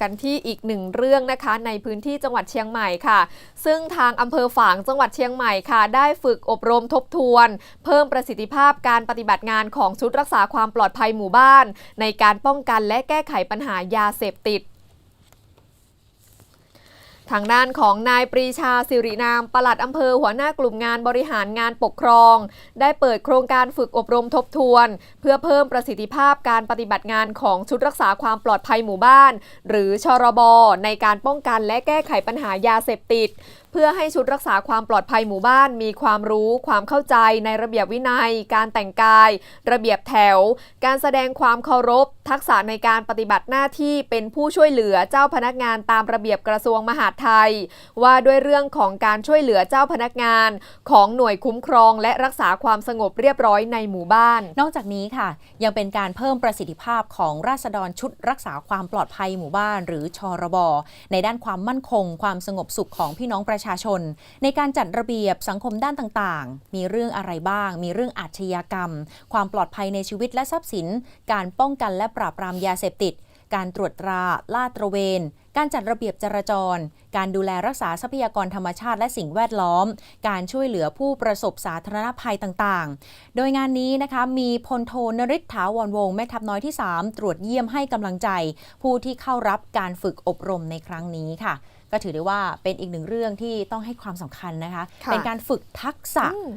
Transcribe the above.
กันที่อีกหนึ่งเรื่องนะคะ ในพื้นที่จังหวัดเชียงใหม่ค่ะ ซึ่งทางอำเภอฝางจังหวัดเชียงใหม่ค่ะ ได้ฝึกอบรมทบทวน เพิ่มประสิทธิภาพการปฏิบัติงานของชุดรักษาความปลอดภัยหมู่บ้าน ในการป้องกันและแก้ไขปัญหายาเสพติด ทางด้านของนายปรีชาสิรินามปลัดอำเภอหัวหน้ากลุ่มงานบริหารงานปกครอง ได้เปิดโครงการฝึกอบรมทบทวน เพื่อเพิ่มประสิทธิภาพการปฏิบัติงานของชุดรักษาความปลอดภัยหมู่บ้าน หรือชรบ ในการป้องกันและแก้ไขปัญหายาเสพติด เพื่อให้ชุดรักษาความปลอดภัยหมู่บ้าน มีความรู้ ความเข้าใจในระเบียบวินัย การแต่งกาย ระเบียบแถว การแสดงความเคารพ ทักษะในการปฏิบัติหน้าที่เป็นผู้ช่วยเหลือเจ้าพนักงานตามระเบียบกระทรวงมหาดไทย ว่าด้วยเรื่องของการช่วยเหลือเจ้าพนักงานของหน่วยคุ้มครองและรักษาความสงบเรียบร้อยในหมู่บ้าน นอกจากนี้ค่ะ ยังเป็นการเพิ่มประสิทธิภาพของราษฎรชุดรักษาความปลอดภัยหมู่บ้าน หรือชรบในด้านความมั่นคง ความสงบสุขของพี่น้องประชาชน ในการจัดระเบียบสังคมด้านต่างๆ มีเรื่องอะไรบ้าง มีเรื่องอาชญากรรม ความปลอดภัยในชีวิตและทรัพย์สิน การป้องกันและปราบปรามยาเสพติด การตรวจตราลาดตระเวน การจัดระเบียบจราจร การดูแลรักษาทรัพยากรธรรมชาติและสิ่งแวดล้อม การช่วยเหลือผู้ประสบสาธารณภัยต่างๆ โดยงานนี้นะคะมีพลโทนริศถาวรวงศ์แม่ทัพน้อยที่ 3 ตรวจเยี่ยมให้กำลังใจ ผู้ที่เข้ารับการฝึกอบรมในครั้งนี้ค่ะก็ถือได้ว่าเป็นอีกหนึ่งเรื่องที่ต้องให้ความสำคัญนะคะค่ะเป็นการฝึกทักษะอืม